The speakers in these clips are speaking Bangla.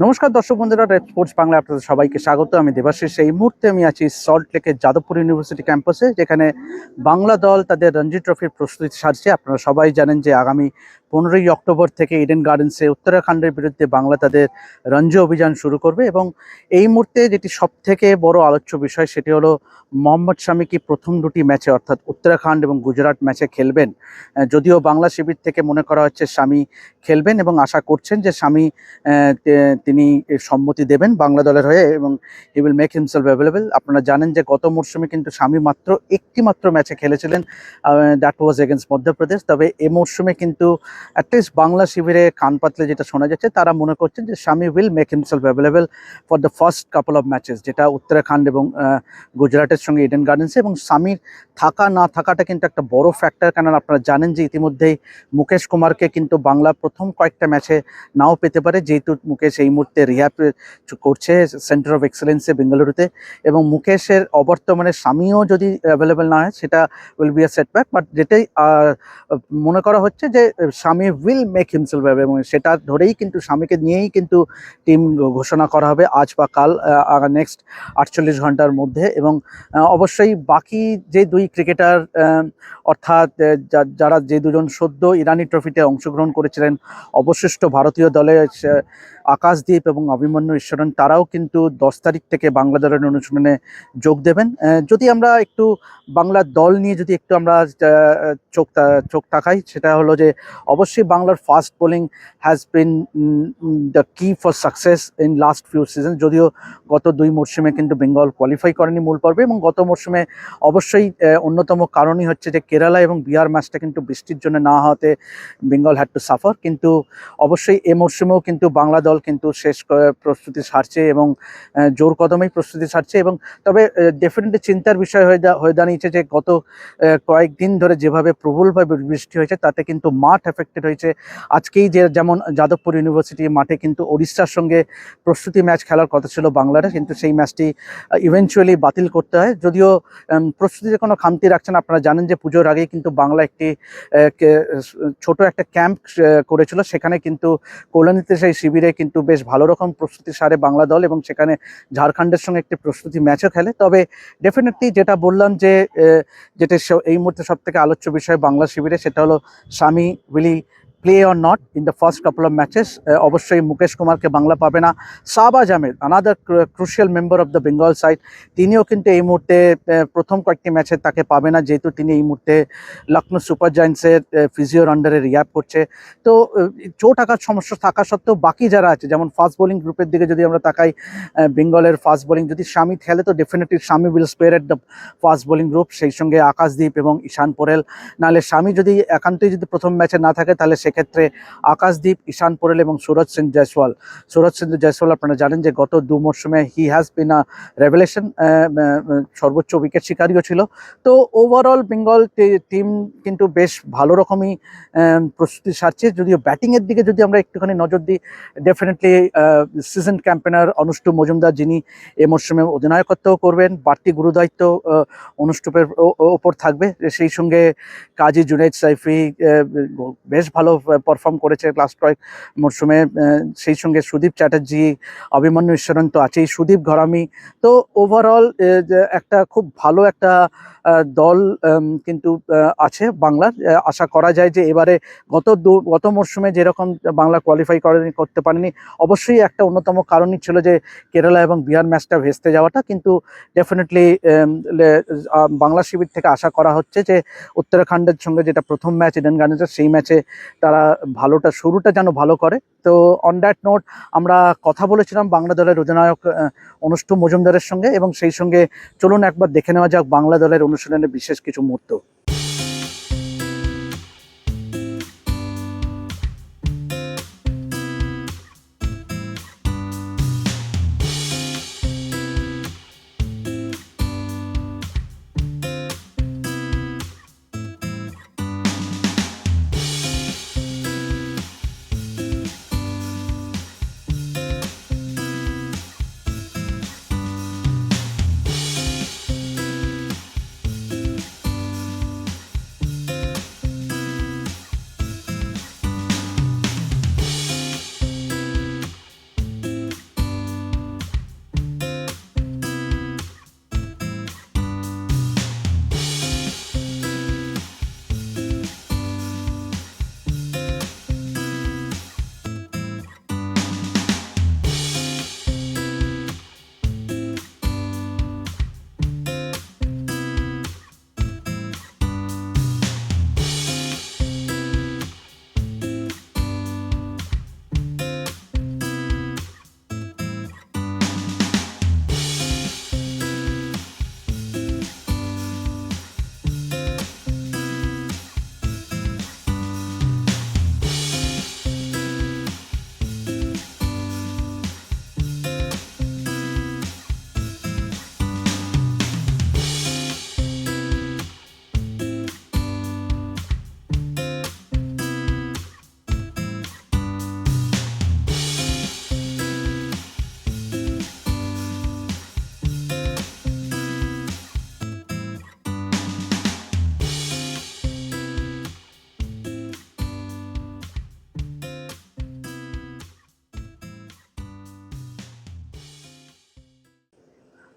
নমস্কার দর্শক বন্ধুরা রেড স্পোর্টস বাংলা আপনাদের সবাইকে স্বাগত। আমি দেবাশিস। এই মুহূর্তে আমি আছি সল্ট লেকের যাদবপুর ইউনিভার্সিটি ক্যাম্পাসে যেখানে বাংলা দল তাদের রঞ্জি ট্রফির প্রস্তুতি সারছে। আপনারা সবাই জানেন যে আগামী পনেরোই অক্টোবর থেকে ইডেন গার্ডেন্সে উত্তরাখণ্ডের বিরুদ্ধে বাংলা তাদের রঞ্জি অভিযান শুরু করবে এবং এই মুহূর্তে যেটি সব থেকে বড় আলোচ্য বিষয় সেটি হলো মোহাম্মদ শামি কি প্রথম দুটি ম্যাচে অর্থাৎ উত্তরাখণ্ড এবং গুজরাট ম্যাচে খেলবেন? যদিও বাংলা শিবির থেকে মনে করা হচ্ছে স্বামী খেলবেন এবং আশা করছেন যে স্বামী তিনি সম্মতি দেবেন বাংলা দলের হয়ে এবং he will make himself available আপনারা জানেন যে গত মরশুমে কিন্তু স্বামী মাত্র একটি মাত্র ম্যাচে খেলেছিলেন দ্যাট ওয়াজ এগেনস্ট মধ্যপ্রদেশ। তবে এ মরশুমে কিন্তু অ্যাটলিস্ট বাংলা শিবিরে কান পাতলে যেটা শোনা যাচ্ছে, তারা মনে করছেন যে Shami will make himself available for the first couple of matches যেটা উত্তরাখণ্ড এবং গুজরাটের সঙ্গে ইডেন গার্ডেন্সে এবং স্বামীর থাকা না থাকাটা কিন্তু একটা বড় ফ্যাক্টর কেননা আপনারা জানেন যে ইতিমধ্যেই মুকেশ কুমারকে কিন্তু বাংলা প্রথম কয়েকটা ম্যাচে নাও পেতে পারে, যেহেতু মুকেশ এই মুহূর্তে রিহ্যাব করছে সেন্টার অফ এক্সেলেন্সে বেঙ্গালুরুতে এবং মুকেশের অবর্তমানে স্বামীও যদি অ্যাভেলেবেল না হয়, সেটা will be a setback but যেটাই মনে করা হচ্ছে যে স্বামী উইল মেক হিমসেলফ এবং সেটা ধরেই কিন্তু স্বামীকে নিয়েই কিন্তু টিম ঘোষণা করা হবে আজ বা কাল নেক্সট আটচল্লিশ ঘণ্টার মধ্যে এবং অবশ্যই বাকি যে দুই ক্রিকেটার অর্থাৎ যারা যে দুজন সদ্য ইরানি ট্রফিতে অংশগ্রহণ করেছিলেন, অবশিষ্ট ভারতীয় দলে আকাশদীপ এবং অভিমন্যু ঈশ্বরন তারাও কিন্তু দশ তারিখ থেকে বাংলা দলের অনুশীলনে যোগ দেবেন। যদি আমরা একটু বাংলা দল নিয়ে যদি একটু আমরা চোখ চোখ তাকাই, সেটা হলো যে অবশ্যই বাংলার fast bowling has been the key for success in last few season যদিও গত দুই মরশুমে কিন্তু বেঙ্গল কোয়ালিফাই করেনি মূল পর্বে এবং গত মরশুমে অবশ্যই অন্যতম কারণই হচ্ছে যে কেরালা এবং বিহার ম্যাচটা কিন্তু বৃষ্টির জন্য না হওয়াতে বেঙ্গল হ্যাড টু সাফার কিন্তু অবশ্যই এ মরশুমেও কিন্তু বাংলা দল কিন্তু শেষ প্রস্তুতি সারছে এবং জোর কদমেই প্রস্তুতি সারছে এবং তবে ডেফিনেটলি চিন্তার বিষয় হয়ে হয়ে দাঁড়িয়েছে যে গত কয়েকদিন ধরে যেভাবে প্রবলভাবে বৃষ্টি হয়েছে তাতে কিন্তু মাঠ এফেক্টেড হয়েছে আজকেই যে যেমন যাদবপুর ইউনিভার্সিটি মাঠে কিন্তু ওড়িশার সঙ্গে প্রস্তুতি ম্যাচ খেলার কথা ছিল বাংলার, কিন্তু সেই ম্যাচটি ইভেনচুয়ালি বাতিল করতে হয়। যদিও প্রস্তুতিতে কোনো খামতি রাখছেন আপনারা জানেন যে পুজোর আগেই কিন্তু বাংলা একটি ছোট একটা ক্যাম্প করেছিল। সেখানে কিন্তু কল্যাণীতে সেই শিবিরে কিন্তু বেশ ভালো রকম প্রস্তুতি সারে বাংলা দল এবং সেখানে ঝাড়খণ্ডের সঙ্গে একটি প্রস্তুতি ম্যাচও খেলে। তবে ডেফিনেটলি যেটা বললাম যে যেটা এই মুহূর্তে সব থেকে আলোচ্য বিষয় বাংলা শিবিরে, সেটা হলো Shami, will he play or not in the first couple of matches অবশ্যই মুকেশ কুমারকে বাংলা পাবে না। Shahbaz Ahmed another crucial member of the Bengal side তিনিও কিন্তু এই মুহূর্তে প্রথম কয়েকটি ম্যাচে তাকে পাবে না যেহেতু তিনি এই মুহূর্তে লখনৌ সুপার জায়েন্টসের ফিজিওর আন্ডারে রিয়াপ করছে। তো আহ, চোট আঘাত সমস্যা থাকা সত্ত্বেও বাকি যারা আছে যেমন ফাস্ট বোলিং গ্রুপের দিকে যদি আমরা তাকাই বেঙ্গলের ফাস্ট বোলিং যদি স্বামী খেলে তো definitely Shami will spare at the fast bowling group সেই সঙ্গে আকাশদীপ এবং ঈশান পোরেল। নাহলে স্বামী যদি একান্তই যদি প্রথম ম্যাচে না থাকে তাহলে সেক্ষেত্রে আকাশদীপ, ঈশান পোরেল এবং সুরজ সিং জয়সওয়াল। সুরজ সিং জয়সওয়াল আপনারা জানেন যে গত দু মরশুমে he has been a revelation সর্বোচ্চ উইকেট শিকারীও ছিল। তো ওভারঅল বেঙ্গল টিম কিন্তু বেশ ভালো রকমই প্রস্তুতি সারছে। যদিও ব্যাটিংয়ের দিকে যদি আমরা একটুখানি নজর দিই definitely season campaigner Anustup Majumdar যিনি এ মরশুমে অধিনায়কত্বও করবেন, বাড়তি গুরুদায়িত্ব ও- ওপর থাকবে। সেই সঙ্গে কাজী জুনেদ সাইফি বেশ ভালো পারফর্ম করেছে ক্লাস কয়েক মরশুমে সেই সঙ্গে সুদীপ চ্যাটার্জি, অভিমন্যু ঈশ্বরন তো আছেই, সুদীপ ঘরামি। তো ওভারঅল একটা খুব ভালো একটা দল কিন্তু আছে বাংলার। আশা করা যায় যে এবারে গত গত মরশুমে যেরকম বাংলা কোয়ালিফাই করেনি, করতে পারেনি, অবশ্যই একটা অন্যতম কারণই ছিল যে কেরালা এবং বিহার ম্যাচটা ভেস্তে যাওয়াটা। কিন্তু ডেফিনেটলি বাংলা শিবির থেকে আশা করা হচ্ছে যে উত্তরাখণ্ডের সঙ্গে যেটা প্রথম ম্যাচ ইডেন গার্ডেন্সের সেই ম্যাচে তারা ভালোটা, শুরুটা যেন ভালো করে। তো অন দ্যাট নোট আমরা কথা বলেছিলাম বাংলা দলের অধিনায়ক অনুষ্ঠু মজুমদারের সঙ্গে এবং সেই সঙ্গে চলুন একবার দেখে নেওয়া যাক বাংলা দলের অনুশীলনের বিশেষ কিছু মুহূর্ত।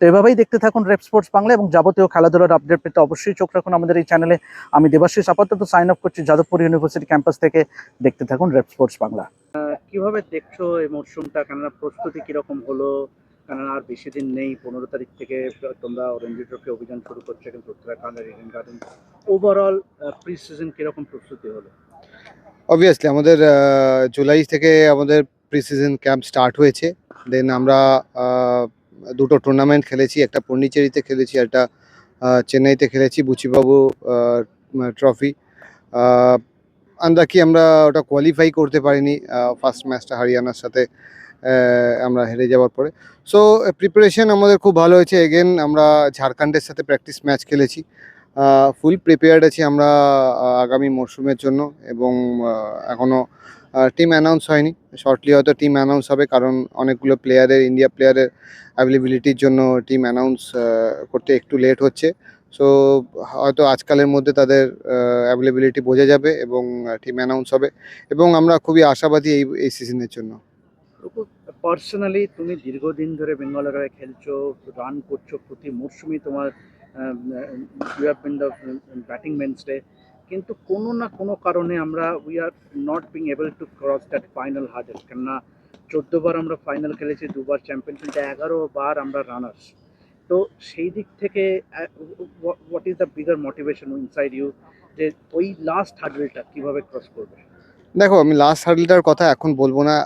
তো এভাবেই দেখতে থাকুন রেপ স্পোর্টস বাংলা এবং যাবতীয় খেলাধুলার আপডেট পেতে অবশ্যই চোখ রাখুন আমাদের এই চ্যানেলে আমি দেবাশিস আপাতত সাইন আপ করছি যাদবপুর ইউনিভার্সিটি ক্যাম্পাস থেকে। দেখতে থাকুন রেপ স্পোর্টস বাংলা। কীভাবে দেখছ এই মরশুমটা? কেননা প্রস্তুতি কীরকম হলো? কেননা আর বেশি দিন নেই পনেরো তারিখ থেকে তোমরা অরেঞ্জ ট্রফি অভিযান শুরু করছ কিন্তু Uttarakhand Eden garden overall pre season কীরকম প্রস্তুতি হলো? অবভিয়াসলি আমাদের জুলাই থেকে আমাদের প্রি সিজন ক্যাম্প স্টার্ট হয়েছে। দেন আমরা দুটো টুর্নামেন্ট খেলেছি একটা পন্ডিচেরিতে খেলেছি একটা চেন্নাইতে খেলেছি বুচিবাবু ট্রফি আমরা কি আমরা ওটা কোয়ালিফাই করতে পারিনি ফার্স্ট ম্যাচটা হরিয়ানার সাথে আমরা হেরে যাওয়ার পরে। সো প্রিপারেশন আমাদের খুব ভালো হয়েছে। এগেন আমরা ঝাড়খণ্ডের সাথে প্র্যাকটিস ম্যাচ খেলেছি। ফুল প্রিপেয়ার্ড আছি আমরা আগামী মরশুমের জন্য এবং আহ, এখনও টিম অ্যানাউন্স হয়নি। শর্টলি হয়তো টিম অ্যানাউন্স হবে কারণ অনেকগুলো প্লেয়ারের ইন্ডিয়া প্লেয়ারের অ্যাভেলেবিলিটির জন্য টিম অ্যানাউন্স করতে একটু লেট হচ্ছে। সো হয়তো আজকালের মধ্যে তাদের অ্যাভেলেবিলিটি বোঝা যাবে এবং টিম অ্যানাউন্স হবে এবং আমরা খুবই আশাবাদী এই এই সিজনের জন্য। পার্সোনালি তুমি দীর্ঘদিন ধরে বেঙ্গলের হয়ে খেলছো রান করছ প্রতি মরশুমে তোমার you have been the batting mainstay কিন্তু কোনো না কোনো কারণে আমরা we are not being able to cross that final hurdle কেননা চোদ্দোবার আমরা ফাইনাল খেলেছি দুবার চ্যাম্পিয়নশিপ এগারো বার আমরা রানার্স তো সেই দিক থেকে what is the bigger motivation inside you যে ওই লাস্ট হার্ডেলটা কীভাবে ক্রস করবে? দেখো, আমি লাস্ট হার্ডলটার কথা এখন বলব না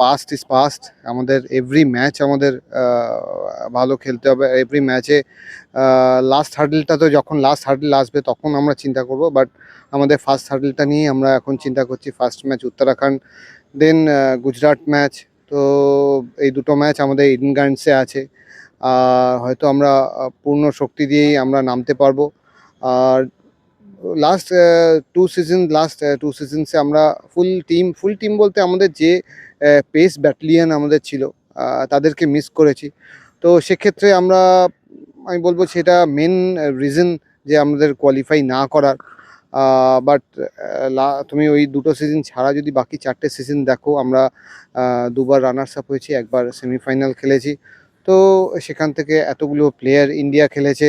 পাস্ট ইজ পাস্ট আমাদের এভরি ম্যাচ আমাদের ভালো খেলতে হবে। এভরি ম্যাচে লাস্ট হার্ডলটা তো যখন লাস্ট হার্ডল আসবে তখন আমরা চিন্তা করব বাট আমাদের ফার্স্ট হার্ডলটা নিয়েই আমরা এখন চিন্তা করছি first match Uttarakhand then Gujarat match তো এই দুটো ম্যাচ আমাদের ইডেন গার্ডেন্সে আছে। হয়তো আমরা পূর্ণ শক্তি দিয়েই আমরা নামতে পারব। আর last two season last two সিজনসে আমরা ফুল টিম ফুল টিম বলতে আমাদের যে পেস ব্যাটালিয়ান আমাদের ছিল তাদেরকে মিস করেছি। তো সেক্ষেত্রে আমরা, আমি বলব সেটা মেন রিজন যে আমাদের কোয়ালিফাই না করার। বাট তুমি ওই দুটো সিজন ছাড়া যদি বাকি চারটে সিজন দেখো, আমরা দুবার রানার্স আপ হয়েছি, একবার সেমিফাইনাল খেলেছি। তো সেখান থেকে এতগুলো প্লেয়ার ইন্ডিয়া খেলেছে।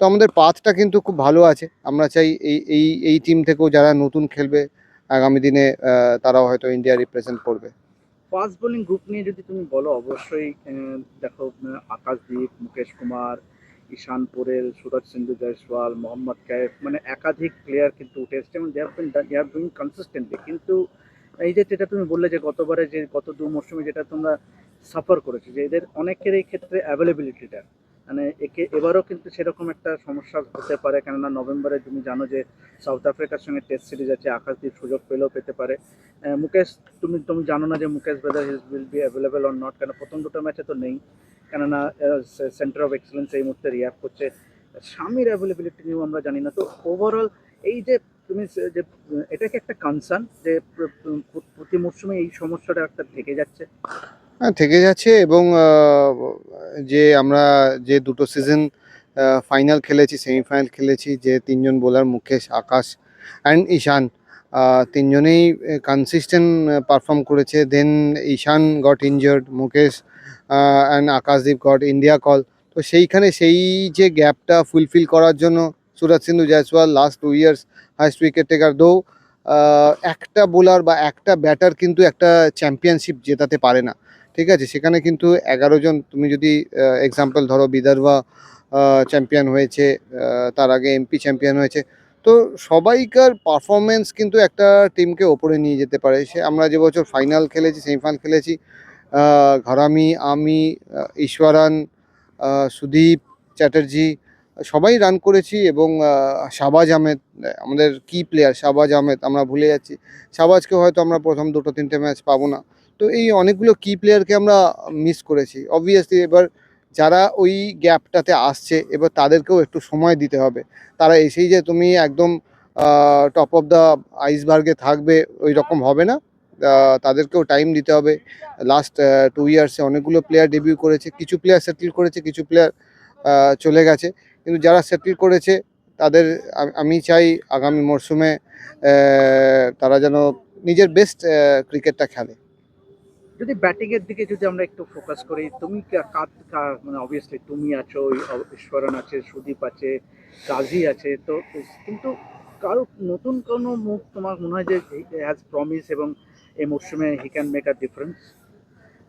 তো আমাদের পাথটা কিন্তু খুব ভালো আছে। আমরা চাই এই এই এই টিম থেকেও যারা নতুন খেলবে, আগামী দিনে তারাও হয়তো ইন্ডিয়া রিপ্রেজেন্ট করবে। ফাস্ট বোলিং গ্রুপ নিয়ে যদি তুমি বলো, অবশ্যই দেখো, আকাশদীপ, মুকেশ কুমার, ঈশান পোরেল, সুরজ সিন্ধু জয়সওয়াল, মোহাম্মদ কায়েফ মানে একাধিক প্লেয়ার কিন্তু উঠে এসছে এবং দে হ্যাভ ডুইং কনসিস্টেন্টলি কিন্তু এই যে যেটা তুমি বললে যে গতবারে যে, গত দু মরশুমে যেটা তোমরা সাফার করেছ, যে এদের অনেকের এই ক্ষেত্রে অ্যাভেলেবিলিটিটা মানে একে, এবারও কিন্তু সেরকম একটা সমস্যা হতে পারে, কেননা নভেম্বরে তুমি জানো যে সাউথ আফ্রিকার সঙ্গে টেস্ট সিরিজ আছে আকাশদীপ সুযোগ পেলেও পেতে পারে। মুকেশ, তুমি তুমি জানো না যে Mukesh whether his will be available or not কেন প্রথম দুটো ম্যাচে তো নেই। কেননা সেন্টার অফ এক্সেলেন্স এই মুহূর্তে রিয়াক্ট করছে। স্বামীর অ্যাভেলেবিলিটি নিয়েও আমরা জানি না। তো ওভারঅল এই যে তুমি যে, এটাকে একটা কনসার্ন যে, প্র- প্র- প্রতি মরশুমে এই সমস্যাটা একটা থেকে যাচ্ছে। থেকে যাচ্ছে এবং যে আমরা যে দুটো সিজন ফাইনাল খেলেছি সেমিফাইনাল খেলেছি, যে তিনজন বোলার মুকেশ, আকাশ অ্যান্ড ঈশান তিনজনেই কনসিস্টেন্ট পারফর্ম করেছে। Then Ishan got injured Mukesh and Akashdeep got India call তো সেইখানে সেই যে গ্যাপটা ফুলফিল করার জন্য Suraj Sindhu Jaiswal last two years highest wicket taker though একটা বোলার বা একটা ব্যাটার কিন্তু একটা চ্যাম্পিয়নশিপ জেতাতে পারে না। ঠিক আছে সেখানে কিন্তু এগারো জন তুমি যদি এক্সাম্পল ধরো বিদর্ভা চ্যাম্পিয়ন হয়েছে তার আগে এমপি চ্যাম্পিয়ন হয়েছে তো সবাইকার পারফরমেন্স কিন্তু একটা টিমকে ওপরে নিয়ে যেতে পারে। সে আমরা যে বছর ফাইনাল খেলেছি সেমিফাইনাল খেলেছি ঘরামি আমি ঈশ্বরান সুদীপ চ্যাটার্জি সবাই রান করেছি এবং আহ, শাহবাজ আহমেদ আমাদের কি প্লেয়ার শাহবাজ আহমেদ আমরা ভুলে যাচ্ছি। শাহবাজকে হয়তো আমরা প্রথম দুটো তিনটে ম্যাচ পাবো না। তো এই অনেকগুলো কি প্লেয়ারকে আমরা মিস করেছি। অবভিয়াসলি এবার যারা ওই গ্যাপটাতে আসছে, এবার তাদেরকেও একটু সময় দিতে হবে। তারা এসেই যে তুমি একদম টপ অফ দ্য আইসবার্গে থাকবে ওই রকম হবে না। তাদেরকেও টাইম দিতে হবে। লাস্ট টু ইয়ার্সে অনেকগুলো প্লেয়ার ডেবিউ করেছে। কিছু প্লেয়ার সেটেল করেছে, কিছু প্লেয়ার চলে গেছে। কিন্তু যারা সেটেল করেছে, তাদের আমি চাই আগামী মরশুমে তারা যেন নিজের বেস্ট ক্রিকেটটা খেলে। যদি ব্যাটিং এর দিকে যদি আমরা একটু ফোকাস করি, তুমি কা- কার- কার- মানে অবভিয়াসলি তুমি আছো ঈশ্বরন আছে, সুদীপ আছে কাজী আছে, তো কিন্তু কারও নতুন কোনো মুখ তোমার মনে হয় যে হ্যাজ প্রমিস এবং এই মরশুমে he can make a difference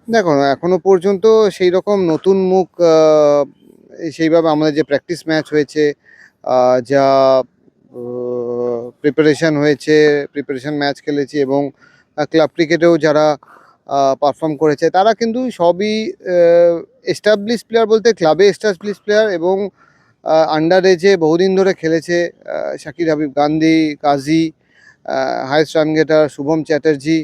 দেখো, এখনও পর্যন্ত সেই রকম নতুন মুখ সেইভাবে আমাদের যে প্র্যাকটিস ম্যাচ হয়েছে যা প্রিপারেশন হয়েছে প্রিপারেশন ম্যাচ খেলেছি এবং ক্লাব ক্রিকেটেও যারা পারফর্ম করেছে। তারা কিন্তু সবই এস্টাবলিশ প্লেয়ার বলতে ক্লাবে এস্টাবলিশ প্লেয়ার এবং আন্ডার এজে বহুদিন ধরে খেলেছে Shakir Habib Gandhi, Kazi highest run getter Shubham Chatterjee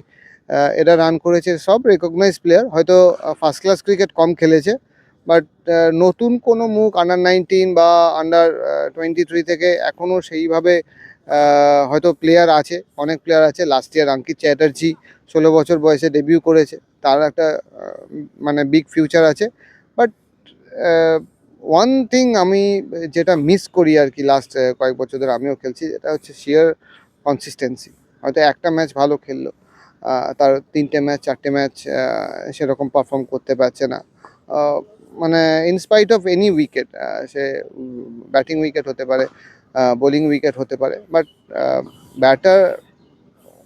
এরা রান করেছে। সব রেকগনাইজ প্লেয়ার হয়তো ফার্স্ট ক্লাস ক্রিকেট কম খেলেছে। বাট নতুন কোনো মুখ আন্ডার নাইনটিন বা আন্ডার টোয়েন্টি থ্রি থেকে এখনও সেইভাবে হয়তো প্লেয়ার আছে, অনেক প্লেয়ার আছে। লাস্ট ইয়ার অঙ্কিত চ্যাটার্জি ষোলো বছর বয়সে ডেবিউ করেছে। তার একটা মানে বিগ ফিউচার আছে। বাট ওয়ান থিং আমি যেটা মিস করি আর কি লাস্ট কয়েক বছর ধরে আমিও খেলছি এটা হচ্ছে শিয়ার কনসিস্টেন্সি হয়তো একটা ম্যাচ ভালো খেললো তার তিনটে ম্যাচ চারটে ম্যাচ সেরকম পারফর্ম করতে পারছে না। মানে in spite of any wicket say batting wicket হতে পারে বোলিং উইকেট হতে পারে বাট ব্যাটার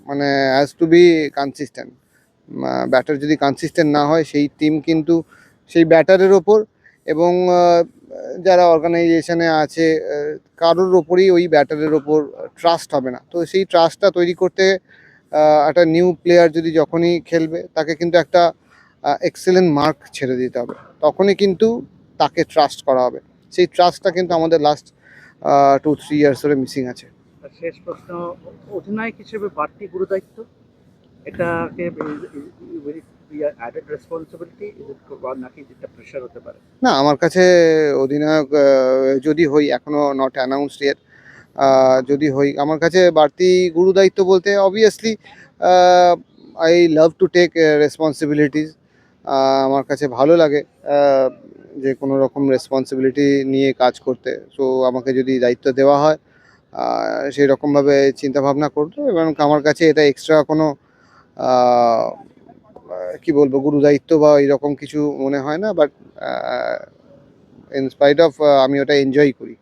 মানে as to be consistent batter যদি কনসিস্টেন্ট না হয়, সেই টিম কিন্তু, সেই ব্যাটারের ওপর এবং যারা অর্গানাইজেশনে আছে কারোর ওপরই ওই ব্যাটারের ওপর ট্রাস্ট হবে না। তো সেই ট্রাস্টটা তৈরি করতে একটা নিউ প্লেয়ার যদি যখনই খেলবে, তাকে কিন্তু একটা এক্সেলেন্ট মার্ক ছেড়ে দিতে হবে। তখনই কিন্তু তাকে ট্রাস্ট করা হবে। সেই ট্রাস্টটা কিন্তু আমাদের লাস্ট টু থ্রি ইয়ার্স ধরে মিসিং আছে। শেষ প্রশ্ন অধিনায়ক হিসেবে বাড়তি গুরুদায়িত্ব? এটাকে অ্যাডেড রেসপন্সিবিলিটি নাকি যেটা প্রেশার হতে পারে? না আমার কাছে অধিনায়ক যদি হই এখনও নট অ্যানাউন্সড ইয়েট যদি হই আমার কাছে বাড়তি গুরু দায়িত্ব বলতে obviously I love to take responsibilities আমার কাছে ভালো লাগে যে কোনো রকম রেসপন্সিবিলিটি নিয়ে কাজ করতে। সো আমাকে যদি দায়িত্ব দেওয়া হয় সেই রকমভাবে চিন্তাভাবনা করতো এবং আমার কাছে এটা এক্সট্রা কোনো কি বলব, গুরু দায়িত্ব বা এরকম কিছু মনে হয় না বাট ইন স্পাইট অফ আমি ওটা এনজয় করি।